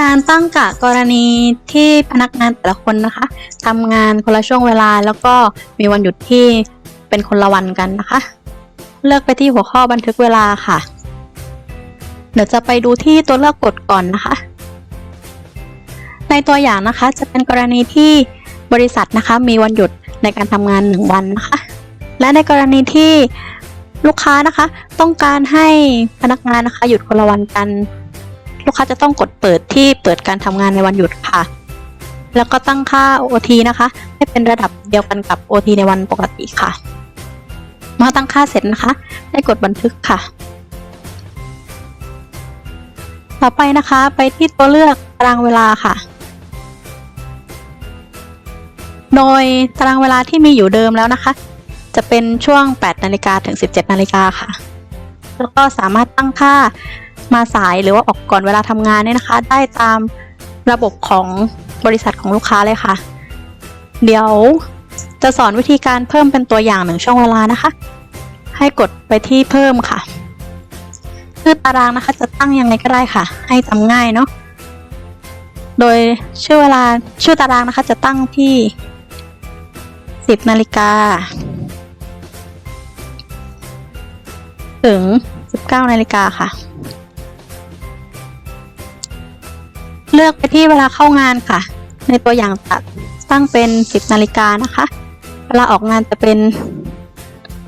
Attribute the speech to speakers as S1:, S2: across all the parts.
S1: การตั้งกะกรณีที่พนักงานแต่ละคนนะคะทำงานคนละช่วงเวลาแล้วก็มีวันหยุดที่เป็นคนละวันกันนะคะ เลือกไปที่หัวข้อบันทึกเวลาค่ะ เดี๋ยวจะไปดูที่ตัวเลือกกดก่อนนะคะ ในตัวอย่างนะคะจะเป็นกรณีที่บริษัทนะคะมีวันหยุดในการทำงานหนึ่งวันนะคะ และในกรณีที่ลูกค้านะคะ ต้องการให้พนักงานนะคะ หยุดคนละวันกัน ลูกค้าจะต้องกดเปิดที่เปิดการทำงานในวันหยุดค่ะ แล้วก็ตั้งค่า OT นะคะ ให้เป็นระดับเดียวกันกับ OT ในวันปกติค่ะ เมื่อตั้งค่าเสร็จนะคะ ให้กดบันทึกค่ะ ต่อไปนะคะไปที่ตัวเลือกตารางเวลาค่ะ โดยตารางเวลาที่มีอยู่เดิมแล้วนะคะ จะเป็นช่วง 8 นาฬิกาถึง 17 นาฬิกาค่ะ แล้วก็สามารถตั้งค่า มาสายหรือว่าออกก่อนเวลาทำงานเนี่ยนะคะ ได้ตามระบบของบริษัทของลูกค้าเลยค่ะ เดี๋ยวจะสอนวิธีการเพิ่มเป็นตัวอย่างหนึ่งช่วงเวลานะคะ ให้กดไปที่เพิ่มค่ะชื่อตารางนะคะ จะตั้งยังไงก็ได้ค่ะ ให้จำง่ายเนาะโดยชื่อเวลาชื่อตารางนะคะ จะตั้งที่ 10นาฬิกาถึง 19นาฬิกาค่ะ เลือกไปที่เวลาเข้างานค่ะ ในตัวอย่างจะตั้งเป็น 10 นาฬิกานะคะ เวลาออกงานจะเป็น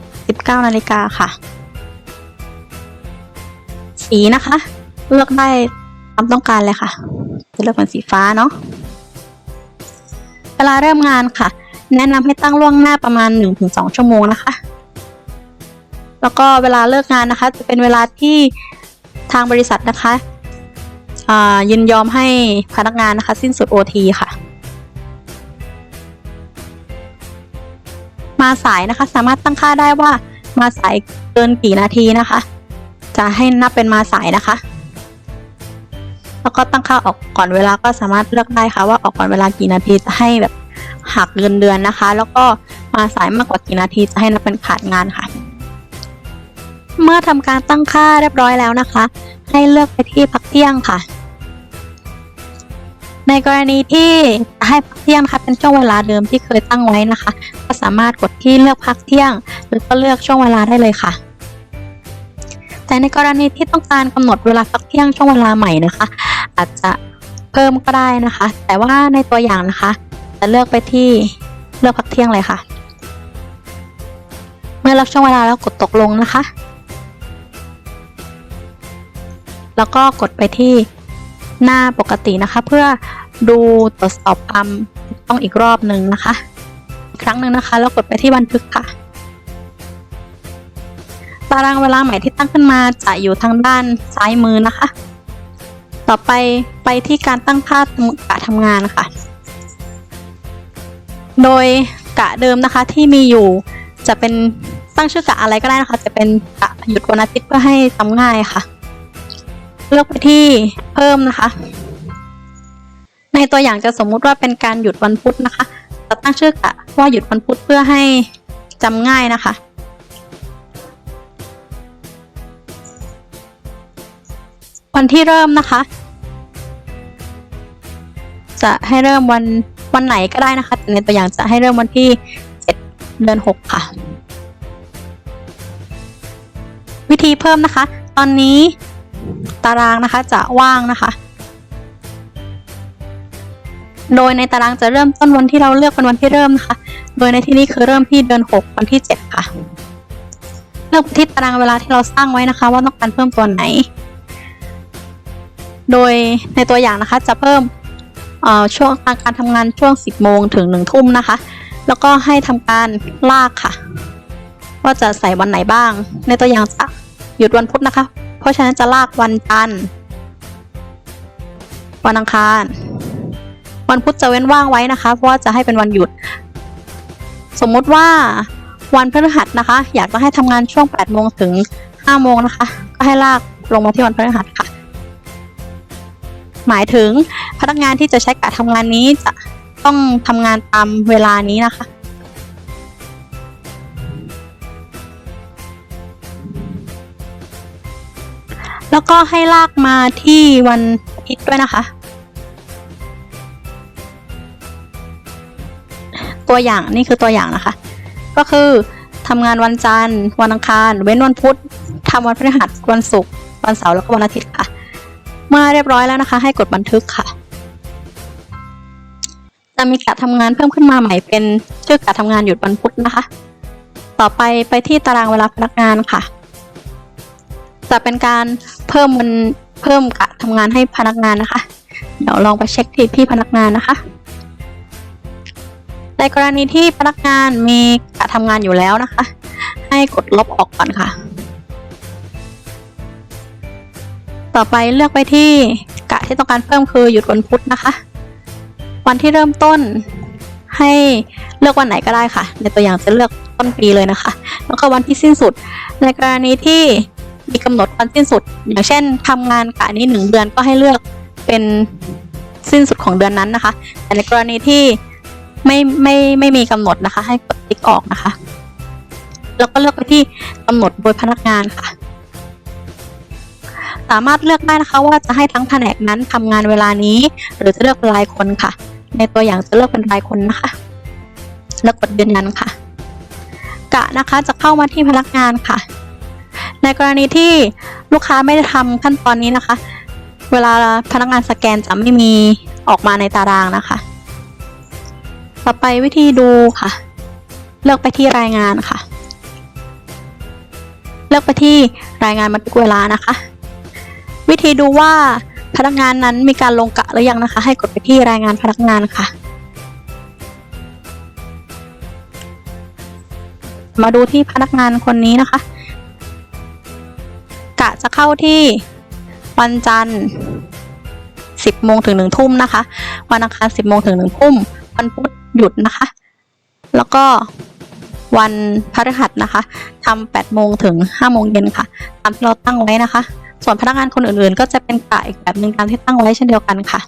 S1: 19 นาฬิกาค่ะ สีนะคะ เลือกได้ตามต้องการเลยค่ะ จะเลือกเป็นสีฟ้าเนาะ เวลาเริ่มงานค่ะ แนะนำให้ตั้งล่วงหน้าประมาณ 1-2 ชั่วโมงนะคะ แล้วก็เวลาเลิกงานนะคะ จะเป็นเวลาที่ทางบริษัทนะคะ ยินยอมให้พนักงานนะคะ สิ้นสุด OT ค่ะ มาสายนะคะ สามารถตั้งค่าได้ว่ามาสายเกินกี่นาทีนะคะ จะให้นับเป็นมาสายนะคะ แล้วก็ตั้งค่าออกก่อนเวลาก็สามารถเลือกได้ค่ะ ว่าออกก่อนเวลากี่นาทีจะให้แบบหักเงินเดือนนะคะ แล้วก็มาสายมากกว่ากี่นาทีจะให้นับเป็นขาดงานค่ะ เมื่อทำการตั้งค่าเรียบร้อยแล้วนะคะ ให้เลือกไปที่พักเที่ยงค่ะ ในกรณีที่ให้พักเที่ยงนะคะเป็นช่วงเวลาเดิมที่เคยตั้งไว้นะคะ ก็สามารถกดที่เลือกพักเที่ยงหรือก็เลือกช่วงเวลาได้เลยค่ะ แต่ในกรณีที่ต้องการกำหนดเวลาพักเที่ยงช่วงเวลาใหม่นะคะ อาจจะเพิ่มก็ได้นะคะ แต่ว่าในตัวอย่างนะคะ จะเลือกไปที่เลือกพักเที่ยงเลยค่ะ เมื่อเลือกช่วงเวลาแล้วกดตกลงนะคะ แล้วก็กดไปที่หน้าปกตินะคะ เพื่อ ดูตรวจสอบความถูกต้องอีกรอบหนึ่งนะคะ อีกครั้งหนึ่งนะคะ แล้วกดไปที่บันทึกค่ะ ตารางเวลาใหม่ที่ตั้งขึ้นมาจะอยู่ทางด้านซ้ายมือนะคะ ต่อไปไปที่การตั้งค่ากะทำงานค่ะ โดยกะเดิมนะคะที่มีอยู่จะเป็นตั้งชื่อกะอะไรก็ได้นะคะ จะเป็นกะหยุดวันอาทิตย์เพื่อให้ทำง่ายค่ะ เลือกไปที่เพิ่มนะคะ ในตัวอย่างจะสมมุติว่าเป็นการหยุดวันพุธนะคะจะตั้งชื่อกะว่าหยุดวันพุธเพื่อให้จำง่ายนะคะ วันที่เริ่มนะคะ จะให้เริ่มวันวันไหนก็ได้นะคะในตัวอย่างจะให้เริ่มวันที่7เดือน6ค่ะ วิธีเพิ่มนะคะ ตอนนี้ตารางนะคะจะว่างนะคะ โดยในตารางจะเริ่มต้นวันที่เราเลือกเป็นวันที่เริ่มนะคะ โดยในที่นี้คือเริ่มที่เดือน 6 วันที่ 7 ค่ะ เลือกที่ตารางเวลาที่เราสร้างไว้นะคะ ว่าต้องการเพิ่มตัวไหน โดยในตัวอย่างนะคะจะเพิ่มช่วงการทำงานช่วง 10 โมงถึง 1 ทุ่มนะคะ แล้วก็ให้ทำการลากค่ะ ว่าจะใส่วันไหนบ้าง ในตัวอย่างจะหยุดวันพุธนะคะ เพราะฉะนั้นจะลากวันจันทร์วันอังคาร วันพุธจะเว้นว่างไว้นะคะ เพราะว่าจะให้เป็นวันหยุด สมมุติว่าวันพฤหัสนะคะ อยากจะให้ทำงานช่วง8โมงถึง5โมงนะคะ ก็ให้ลากลงมาที่วันพฤหัสค่ะ หมายถึงพนักงานที่จะใช้กะทำงานนี้จะต้องทำงานตามเวลานี้นะคะแล้วก็ให้ลากมาที่วันอาทิตย์ด้วยนะคะ ตัวอย่างนี่คือตัวอย่างนะคะ ก็คือทำงานวันจันทร์ วันอังคาร เว้นวันพุธทำวันพฤหัสวันศุกร์วันเสาร์แล้วก็วันอาทิตย์ค่ะ เมื่อเรียบร้อยแล้วนะคะ ให้กดบันทึกค่ะ จะมีกะทำงานเพิ่มขึ้นมาใหม่เป็นชื่อกะทำงานหยุดวันพุธนะคะ ต่อไปไปที่ตารางเวลาพนักงานค่ะ จะเป็นการเพิ่มมันเพิ่มกะทำงานให้พนักงานนะคะ เดี๋ยวลองไปเช็คที่ที่พนักงานนะคะ ในกรณีที่พนักงานมีกะทำงานอยู่แล้วนะคะ ให้กดลบออกก่อนค่ะ ต่อไปเลือกไปที่กะที่ต้องการเพิ่มคือหยุดวันพุธนะคะ วันที่เริ่มต้นให้เลือกวันไหนก็ได้ค่ะ ในตัวอย่างจะเลือกต้นปีเลยนะคะ แล้วก็วันที่สิ้นสุด ในกรณีที่มีกำหนดวันสิ้นสุด อย่างเช่นทำงานกะนี้หนึ่งเดือนก็ให้เลือกเป็นสิ้นสุดของเดือนนั้นนะคะ แต่ในกรณีที่ ไม่ไม่ไม่มีกำหนดนะคะ ให้กดติ๊กออกนะคะ แล้วก็เลือกไปที่กำหนดโดยพนักงานค่ะ สามารถเลือกได้นะคะว่าจะให้ทั้งแผนกนั้นทำงานเวลานี้ หรือจะเลือกรายคนค่ะ ในตัวอย่างจะเลือกเป็นรายคนนะคะ แล้วกดยืนยันค่ะ กะนะคะจะเข้ามาที่พนักงานค่ะ ในกรณีที่ลูกค้าไม่ได้ทำขั้นตอนนี้นะคะ เวลาพนักงานสแกนจะไม่มีออกมาในตารางนะคะ ต่อไปวิธีดูค่ะ เลือกไปที่รายงานค่ะ เลือกไปที่รายงานบันทึกเวลานะคะ วิธีดูว่าพนักงานนั้นมีการลงกะหรือยังนะคะ ให้กดไปที่รายงานพนักงานค่ะ มาดูที่พนักงานคนนี้นะคะ กะจะเข้าที่วันจันทร์10โมงถึง1ทุ่มนะคะ วันอังคาร10โมงถึง1ทุ่ม วันพุธ หยุดนะคะ แล้วก็วันพฤหัสนะคะทำ8โมงถึง5โมงเย็นค่ะ ตามที่เราตั้งไว้นะคะ ส่วนพนักงานคนอื่นๆ ก็จะเป็นกะอีกแบบหนึ่งตามที่ตั้งไว้เช่นเดียวกันค่ะ